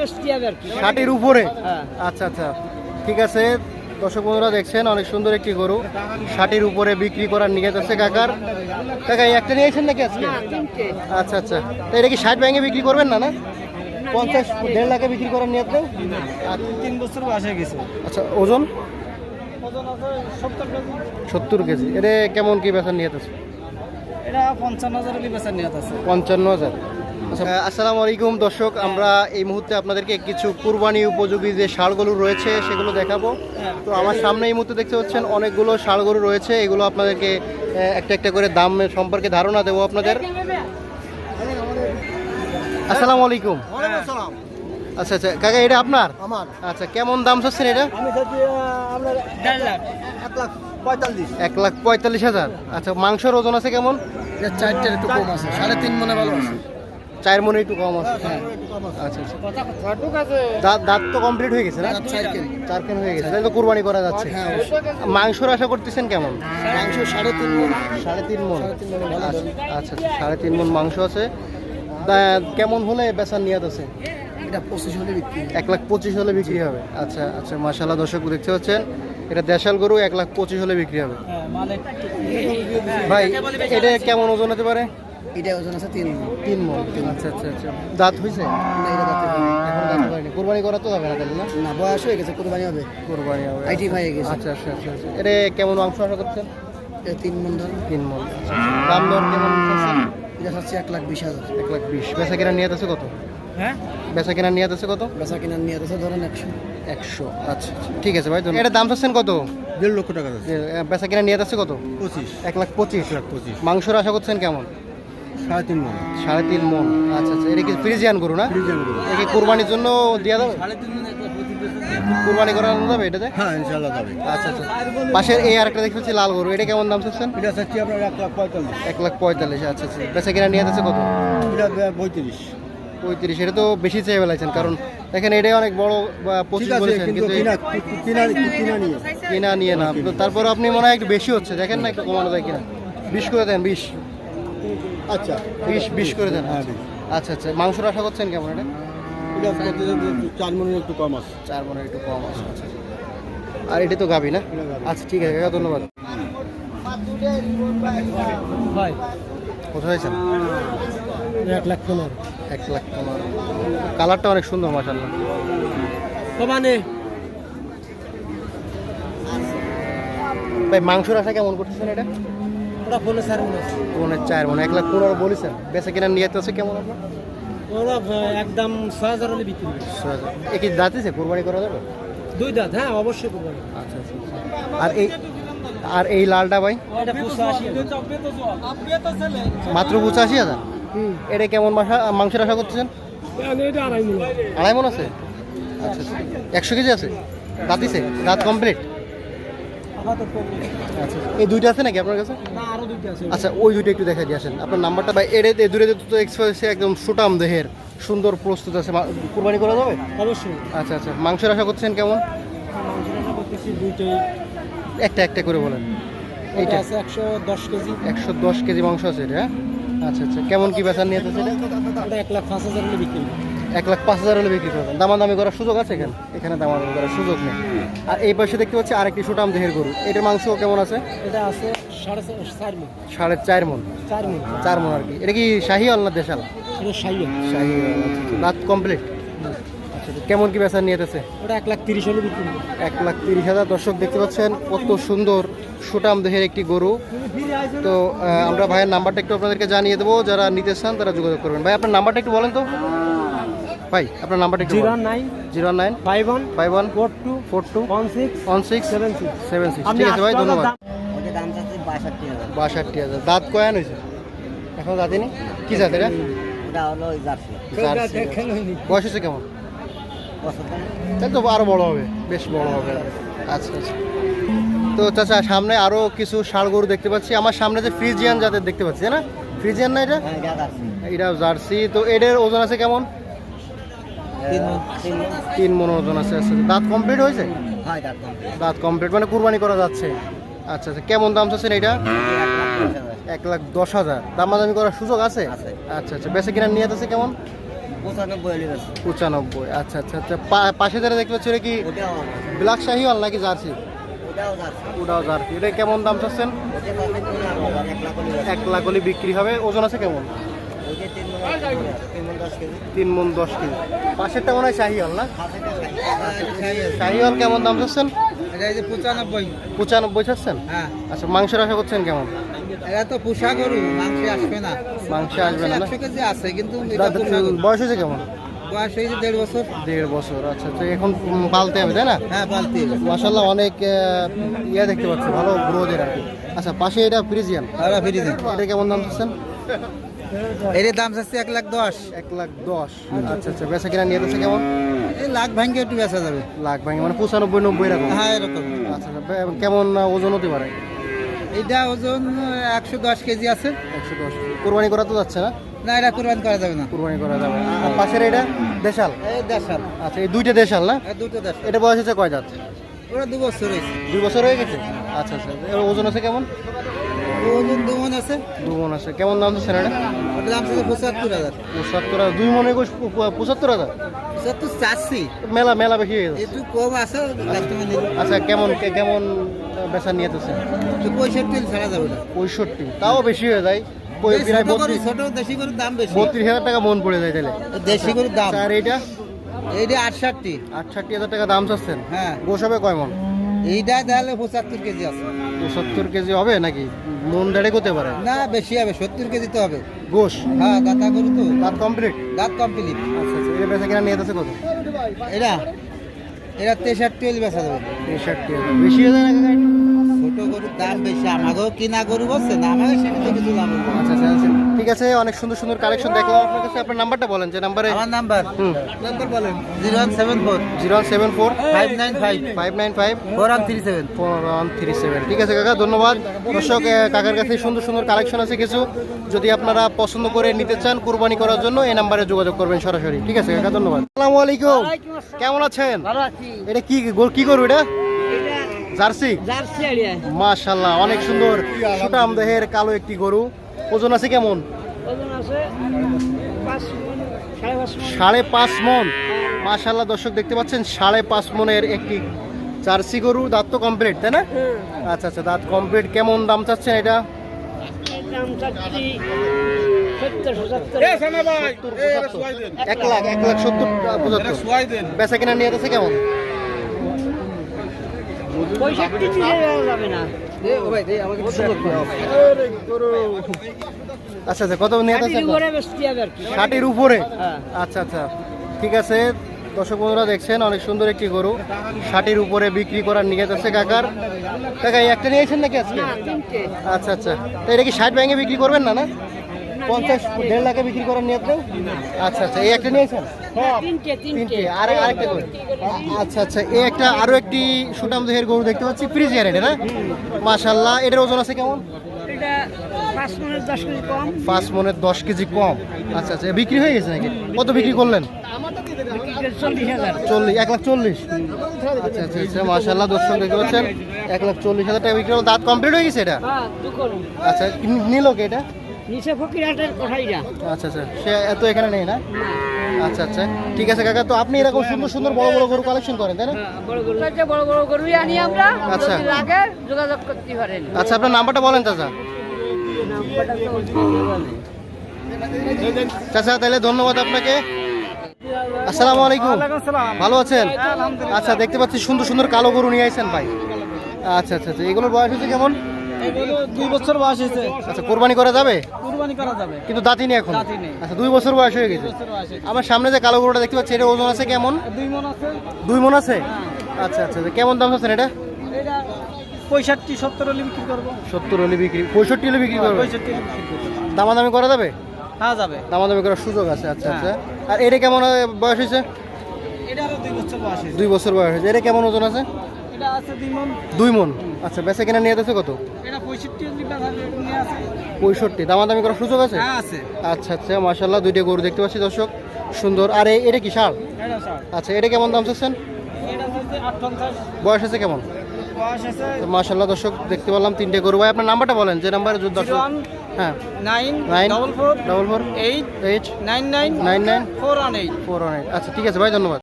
বেশি যাবে আর কি? ষাটের উপরে? হ্যাঁ। আচ্ছা আচ্ছা। ঠিক আছে। দর্শক বন্ধুরা দেখছেন অনেক সুন্দর একটি গরু। ষাটের উপরে বিক্রি করার নিয়ে যাচ্ছে কাকার। কাকা এই একটা নিয়েছেন নাকি আজকে? আচ্ছা আচ্ছা। তো এটা কি ষাট ব্যাঙ্গে বিক্রি করবেন না না? পঞ্চাশ দেড় লাখে বিক্রি করার নিয়ে তিন বছর বয়সে গেছে। আচ্ছা ওজন? ওজন আছে সত্তর কেজি। সত্তর কেজি। এটা কেমন কি বেচার নিয়ে আছে? এটা পঞ্চান্ন হাজার বেচার নিয়ত আছে। পঞ্চান্ন হাজার। আচ্ছা আসসালামু আলাইকুম দর্শক আমরা এই মুহূর্তে আপনাদেরকে কিছু কুরবানি উপযোগী যে ষাড় গরু রয়েছে সেগুলো দেখাবো। তো আমার সামনে এই মুহূর্তে দেখতে পাচ্ছেন অনেকগুলো ষাড় গরু রয়েছে এগুলো আপনাদেরকে একটা একটা করে দাম সম্পর্কে ধারণা দেবো আপনাদের। আসসালামু আলাইকুম। আচ্ছা আচ্ছা কাকা এটা আপনার? আমার। আচ্ছা কেমন দাম চাচ্ছেন এটা? এক লাখ পঁয়তাল্লিশ। এক লাখ পঁয়তাল্লিশ হাজার। আচ্ছা মাংসের ওজন আছে কেমন? চারটের একটু কম আছে সাড়ে তিন মনে ভালো আছে। চার মনে একটু কম আছে আচ্ছা আচ্ছা। দাঁত তো কমপ্লিট হয়ে গেছে না? চার কেন হয়ে গেছে। তাহলে তো কোরবানি করা যাচ্ছে। হ্যাঁ, মাংসর আশা করতেছেন কেমন? মাংস সাড়ে তিন মন সাড়ে তিন মন আচ্ছা আচ্ছা সাড়ে তিন মন মাংস আছে। কেমন হলে বেচার নিয়াত আছে? এক লাখ পঁচিশ হলে বিক্রি হবে। আচ্ছা আচ্ছা মাসাল্লাহ দর্শক দেখতে পাচ্ছেন। এটা দেশাল গরু এক লাখ পঁচিশ হলে বিক্রি হবে। হ্যাঁ ভাই এটা কেমন ওজন হতে পারে? এটা ওজন আছে তিন মন তিন মন আচ্ছা আচ্ছা আচ্ছা। দাঁত হয়েছে? না, এটা দাঁতে এখন দাঁত হয়নি। কোরবানি করা তো যাবে না তাহলে না? না বয়স হয়ে গেছে কোরবানি হবে। কোরবানি হবে আইটি হয়ে গেছে। আচ্ছা আচ্ছা আচ্ছা আচ্ছা। এটা কেমন মাংস আশা করছেন? তিন মন ধর। তিন মন আচ্ছা, আচ্ছা। দাম দর কেমন এটা হচ্ছে এক লাখ বিশ হাজার। এক লাখ বিশ। বেচা কেনার নিয়াত আছে কত? হ্যাঁ? বেচা কেনার নিয়াত আছে কত? বেচা কিনার নিয়ে আছে ধরেন একশো। একশো। আচ্ছা আচ্ছা। ঠিক আছে ভাই। এটা দাম চাচ্ছেন কত? দেড় লক্ষ টাকা বেচা কেনার নিয়াত আছে কত? পঁচিশ। এক লাখ পঁচিশ। লাখ পঁচিশ। মাংসর আশা করছেন কেমন? সাড়ে তিন মন। সাড়ে তিন মন। আচ্ছা আচ্ছা। এটা কি ফ্রিজিয়ান গরু না? কোরবানির জন্য দেওয়া যাবে কোরবানি করা যাবে এটাতে? হ্যাঁ যাবে আচ্ছা আচ্ছা। পাশের এই আরেকটা দেখতে পাচ্ছি লাল গরু। এটা কেমন দাম চাচ্ছেন? এটা চাচ্ছি আপনার এক লাখ পঁয়তাল্লিশ। এক লাখ পঁয়তাল্লিশ আচ্ছা আচ্ছা। বেচা আছে কত? এটা পঁয়ত্রিশ পঁয়ত্রিশ এটা তো বেশি চেয়ে বেলাইছেন কারণ দেখেন এটাই অনেক বড় পঁচিশ বলেছেন কিন্তু কিন্তু কিনা কিনা কিনা নিয়ে। কিনা না। তো তারপর আপনি মনে হয় একটু বেশি হচ্ছে। দেখেন না একটু কমানো যায় কিনা। বিশ করে দেন বিশ। আচ্ছা। বিশ বিশ করে দেন হ্যাঁ, আচ্ছা আচ্ছা। মাংসর আশা করছেন কেমন এটা? এটা চার মনের একটু কম আছে। চার মনে একটু কম আছে আচ্ছা। আচ্ছা। আর এটা তো গাবি না? আচ্ছা ঠিক আছে কাকা ধন্যবাদ। হয় কোথায় হয়েছেন এক লাখ পনেরো। এক লাখ পনেরো। কালারটা অনেক সুন্দর মাসাল্লাহ কমানে ভাই মাংসর আশা কেমন করতেছেন এটা? স্যার মনে চার মনে এক লাখ পনেরো বলেছেন বেচা কেনার নিয়ে আছে কেমন আপনার? ওরা একদম ছয় হাজার হলে বিক্রি হবে। একই দাঁতিছে কোরবানি করা যাবে? দুই দাঁত হ্যাঁ অবশ্যই করবেন। আচ্ছা আচ্ছা আচ্ছা। আর এই আর এই লালটা ভাই? এটা মাত্র পঁচাশি হাজার? এটা কেমন মাসা মাংসের আশা করতেছেন? আড়াই মন। আছে? আচ্ছা আচ্ছা। একশো কেজি আছে? দাঁতিছে দাঁত কমপ্লিট এই দুইটা আছে নাকি আপনার কাছে? আচ্ছা ওই দুইটা একটু দেখা দিয়ে আসেন। আপনার নাম্বারটা ভাই এর দূরে তো এক্সপ্রেসে একদম সুটাম দেহের সুন্দর প্রস্তুত আছে। কুরবানি করা যাবে? অবশ্যই। আচ্ছা আচ্ছা। মাংসের আশা করছেন কেমন? দুইটাই। একটা একটা করে বলেন। এইটা? আছে একশো দশ কেজি। একশো দশ কেজি মাংস আছে এটা হ্যাঁ? আচ্ছা আচ্ছা। কেমন কি বেচার নিয়ে আছে এটা? এক লাখ পাঁচ হাজার বিক্রি। এক লাখ পাঁচ হাজার হলে বিক্রি করবেন। দামাদামি করার সুযোগ আছে এখানে? এখানে দামাদামি করার সুযোগ নেই। আর এই পাশে দেখতে পাচ্ছি আরেকটি সুটাম দেহের গরু। এটার মাংস কেমন আছে? এটা আছে সাড়ে চার মন। চার মন। আর কি। এটা কি শাহি না দেশাল? শাহি রাত কমপ্লিট কেমন কি বেচার নিয়ে আছে ওটা এক লাখ তিরিশ হলে বিক্রি এক লাখ তিরিশ হাজার। দর্শক দেখতে পাচ্ছেন কত সুন্দর সুটাম দেহের একটি গরু। তো আমরা ভাইয়ের নাম্বারটা একটু আপনাদেরকে জানিয়ে দেবো। যারা নিতে চান তারা যোগাযোগ করবেন। ভাই আপনার নাম্বারটা একটু বলেন তো। ভাই আপনার নাম্বারটা একটু zero nine zero nine five one five one four two four two one six one six seven six. Seven six. ঠিক আছে ভাই ধন্যবাদ। বাষট্টি হাজার। দাঁত কয়ান হয়েছে? এখন দাঁতিনি কি জাত এটা জার্সি। বয়স হচ্ছে কেমন? তাহলে তো আরও বড় হবে বেশ বড় হবে। আচ্ছা আচ্ছা। তো চাচা সামনে আরও কিছু ষাড় গরু দেখতে পাচ্ছি। আমার সামনে যে ফ্রিজিয়ান জাতের দেখতে পাচ্ছি না? ফ্রিজিয়ান না এটা? হ্যাঁ এটা জার্সি। এটা জার্সি। তো এটার ওজন আছে কেমন? তিন তিন মন ওজন আছে আচ্ছা আচ্ছা। দাঁত কমপ্লিট হয়েছে? হয় দাঁত কমপ্লিট মানে কুরবানি করা যাচ্ছে। আচ্ছা আচ্ছা। কেমন দাম চাচ্ছেন এটা? এক লাখ দশ হাজার। এক লাখ দামাদামি করার সুযোগ আছে। আচ্ছা আচ্ছা। বেশি কিনার নিয়ে আছে কেমন? পঁচানব্বই আচ্ছা আচ্ছা আচ্ছা। পা- পাশে যারা দেখতে পাচ্ছি কি ব্ল্যাক শাহিওয়াল নাকি জার্সি? ওটাও জার্সি। এটা কেমন দাম চাচ্ছেন? এক লাখ হলে বিক্রি হবে। ওজন আছে কেমন? তিন মন দশ কেজি। পাশেরটা মনে হয় শাহিওয়াল না? শাহিওয়াল কেমন দাম চাচ্ছেন? পঁচানব্বই। পঁচানব্বই চাচ্ছেন? হ্যাঁ। আচ্ছা মাংসের আশা করছেন কেমন? এটা তো পোষা গরু মাংসে আসবে না। মাংস আসবে আছে কিন্তু। বয়স হয়েছে কেমন? বয়স হয়েছে দেড় বছর। দেড় বছর আচ্ছা এখন পালতে হবে তাই না? হ্যাঁ পালতে হবে। মাসাল্লাহ অনেক ইয়ে দেখতে পাচ্ছি ভালো গ্রোথের আর কি। আচ্ছা পাশে এটা ফ্রিজিয়ান। এটা কেমন দাম চাচ্ছেন? এর দাম চাচ্ছে এক লাখ দশ। এক লাখ দশ। আচ্ছা আচ্ছা। বেচা কিনা নিয়ে যাচ্ছে কেমন? এই লাখ ভাঙ্গে একটু বেচা যাবে। লাখ ভাঙে মানে পঁচানব্বই নব্বই এরকম। হ্যাঁ এরকম। আচ্ছা আচ্ছা। কেমন ওজন হতে পারে? এটা ওজন একশো দশ কেজি আছে। একশো দশ কোরবানি করা তো যাচ্ছে না? না এটা কোরবান করা যাবে না। কোরবানি করা যাবে। আর পাশের এটা দেশাল? এই দেড়শাল আচ্ছা এই দুইটা দেশাল না? দুটো দেড়শাল এটা বয়স হচ্ছে কয় দাঁত ওরা দু বছর হয়েছে। দুই বছর হয়ে গেছে? আচ্ছা আচ্ছা। ওজন আছে কেমন? ওজন দু মন আছে? দু মন আছে। কেমন দাম তো এটা ওটার দাম চাচ্ছে পঁচাত্তর হাজার। পঁচাত্তর হাজার। দুই মনে পঁচাত্তর হাজার? পঁচাত্তর মেলা মেলা বেশি একটু কম আছে আচ্ছা কেমন কেমন বেচা নিয়ে পঁয়ষট্টি ছাড়া যাবে না। পঁয়ষট্টি। তাও বেশি হয়ে যায়। কই- বত্রিশ হাজার টাকা মন পড়ে যায় তাহলে। দেশি গরুর দাম। আচ্ছা, আর এইটা? এইটা আটষট্টি। আটষট্টি হাজার টাকা দাম চাচ্ছেন? হ্যাঁ। গোসবে কয় মন? এইটা তাহলে পঁচাত্তর কেজি আছে। পঁচাত্তর কেজি হবে নাকি? মন দাঁড়ে করতে পারে। না বেশি হবে সত্তর কেজি তো হবে। গোস হ্যাঁ দাঁতা গরু তো। দাঁত কমপ্লিট দাঁত কমপ্লিট আচ্ছা আচ্ছা এটা বেচা কিনা নিয়ে যাচ্ছে কত এটা? এটা তেষট্টি বেচা যাবে। তেষট্টি বেশি হয়ে যায় না? ছোট গরুর দাম বেশি আমাকেও কিনা গরু বলছে না আমাকে সীমিত কিছু দাম আচ্ছা আচ্ছা আচ্ছা। ঠিক আছে অনেক সুন্দর সুন্দর কালেকশন দেখলাম। আপনার কাছে আপনার নাম্বারটা বলেন যে নাম্বারে আমার নাম্বার? হুম। নাম্বার বলেন। Zero one seven four. Zero seven four. Five nine five. Five nine five. Four one three seven. Four one three seven. ঠিক আছে কাকা ধন্যবাদ। দর্শক কাকার কাছে সুন্দর সুন্দর কালেকশন আছে কিছু। যদি আপনারা পছন্দ করে নিতে চান কুরবানি করার জন্য এই নাম্বারে যোগাযোগ করবেন সরাসরি। ঠিক আছে কাকা ধন্যবাদ। আসসালামু আলাইকুম। কেমন আছেন? এটা কি কি করব এটা? জার্সি? জার্সি আড়িয়া মাশাল্লাহ অনেক সুন্দর। সুটাম দেহের কালো একটি গরু। ওজন আছে কেমন? ওজন আছে সাড়ে পাঁচ মন। মাশাল্লাহ দর্শক দেখতে পাচ্ছেন সাড়ে পাঁচ মনের একটি জার্সি গরু দাঁত তো কমপ্লিট তাই না? আচ্ছা আচ্ছা দাঁত কমপ্লিট কেমন দাম চাচ্ছেন এটা? এক লাখ এক লাখ সত্তর পঁচাত্তর। বেচা কিনা নিয়ে যাচ্ছে কেমন? পঁয়ষট্টি দিয়ে যাবে না। আচ্ছা আচ্ছা কত আর কি। ষাটের উপরে? হ্যাঁ। আচ্ছা আচ্ছা ঠিক আছে। দর্শক বন্ধুরা দেখছেন অনেক সুন্দর একটি গরু। ষাটের উপরে বিক্রি করার নিয়ে যাচ্ছে কাকার। কাকা একটা নিয়েছেন নাকি আজকে? আচ্ছা আচ্ছা। তো এটা কি ষাট ব্যাঙ্গে বিক্রি করবেন না না? পঞ্চাশ দেড় লাখে বিক্রি করার নিয়ে আপনি আচ্ছা আচ্ছা এই একটা নিয়েছেন? তিনটে তিনটে। আর আরেকটা করে। আচ্ছা আচ্ছা এই একটা আরও একটি সুটাম দেহের গরু দেখতে পাচ্ছি ফ্রিজিয়ার এটা না? মাশাল্লাহ এটার ওজন আছে কেমন? এটা পাঁচ মনের দশ কেজি কম। আচ্ছা আচ্ছা বিক্রি হয়ে গেছে নাকি? কত বিক্রি করলেন? চল্লিশ হাজার। চল্লিশ এক লাখ চল্লিশ। আচ্ছা আচ্ছা আচ্ছা মাশাল্লাহ দর্শক দেখতে পাচ্ছেন এক লাখ চল্লিশ হাজার টাকা বিক্রি হলো। দাঁত কমপ্লিট হয়ে গেছে এটা? হ্যাঁ আচ্ছা নিল কে এটা? নিচে ফকির হাটের কোঠাইরা আচ্ছা আচ্ছা। সে এত এখানে নেই না? আচ্ছা আচ্ছা। ঠিক আছে কাকা। তো আপনি এরকম সুন্দর সুন্দর বড় বড় গরু কালেকশন করেন তাই না? বড় গরু। বড় বড় গরুই আনি আমরা। আচ্ছা। লাগে যোগাযোগ করতে পারেন। আচ্ছা আপনার নাম্বারটা বলেন চাচা। চাচা তাহলে ধন্যবাদ আপনাকে। আসসালামু আলাইকুম। ভালো আছেন? আচ্ছা দেখতে পাচ্ছি সুন্দর সুন্দর কালো গরু নিয়ে আইছেন ভাই। আচ্ছা আচ্ছা আচ্ছা। এগুলোর বয়স হচ্ছে কেমন? এগুলো দুই বছর বয়স হয়েছে। আচ্ছা কোরবানি করা যাবে? কুরবানি করা যাবে। কিন্তু দাঁতি নেই এখন? দাঁতি নেই। আচ্ছা দুই বছর বয়স হয়ে গেছে। আমার সামনে যে কালো গরুটা দেখতে পাচ্ছি এটা ওজন আছে কেমন? দুই মন আছে। দুই মন আছে? আচ্ছা আচ্ছা আচ্ছা, কেমন দাম চাচ্ছেন এটা? এটা পঁয়ষট্টি সত্তর হলে বিক্রি করব। সত্তর হলে বিক্রি পঁয়ষট্টি হলে বিক্রি করবে পঁয়ষট্টি দামাদামি করা যাবে? হ্যাঁ যাবে। দামাদামি করার সুযোগ আছে আচ্ছা আচ্ছা। আর এটা কেমন বয়স হয়েছে? এটা দুই বছর বয়স হয়েছে। এটা কেমন ওজন আছে? দুই মন। আচ্ছা বেচা কেনা নিয়ে যাচ্ছে কত? পঁয়ষট্টি দামাদামি করার সুযোগ আছে? হ্যাঁ আচ্ছা আচ্ছা মাশাল্লাহ দুইটা গরু দেখতে পাচ্ছি দর্শক। সুন্দর। আর এটা কি সার? আচ্ছা এটা কেমন দাম চাচ্ছেন? বয়স আছে কেমন? মাশাল্লাহ দর্শক দেখতে পেলাম তিনটে গরু। ভাই আপনার নাম্বারটা বলেন যে নাম্বারে দর্শক। হ্যাঁ। Nine nine double four double four eight eight nine nine nine nine. Four one eight. Four one eight. আচ্ছা ঠিক আছে ভাই ধন্যবাদ।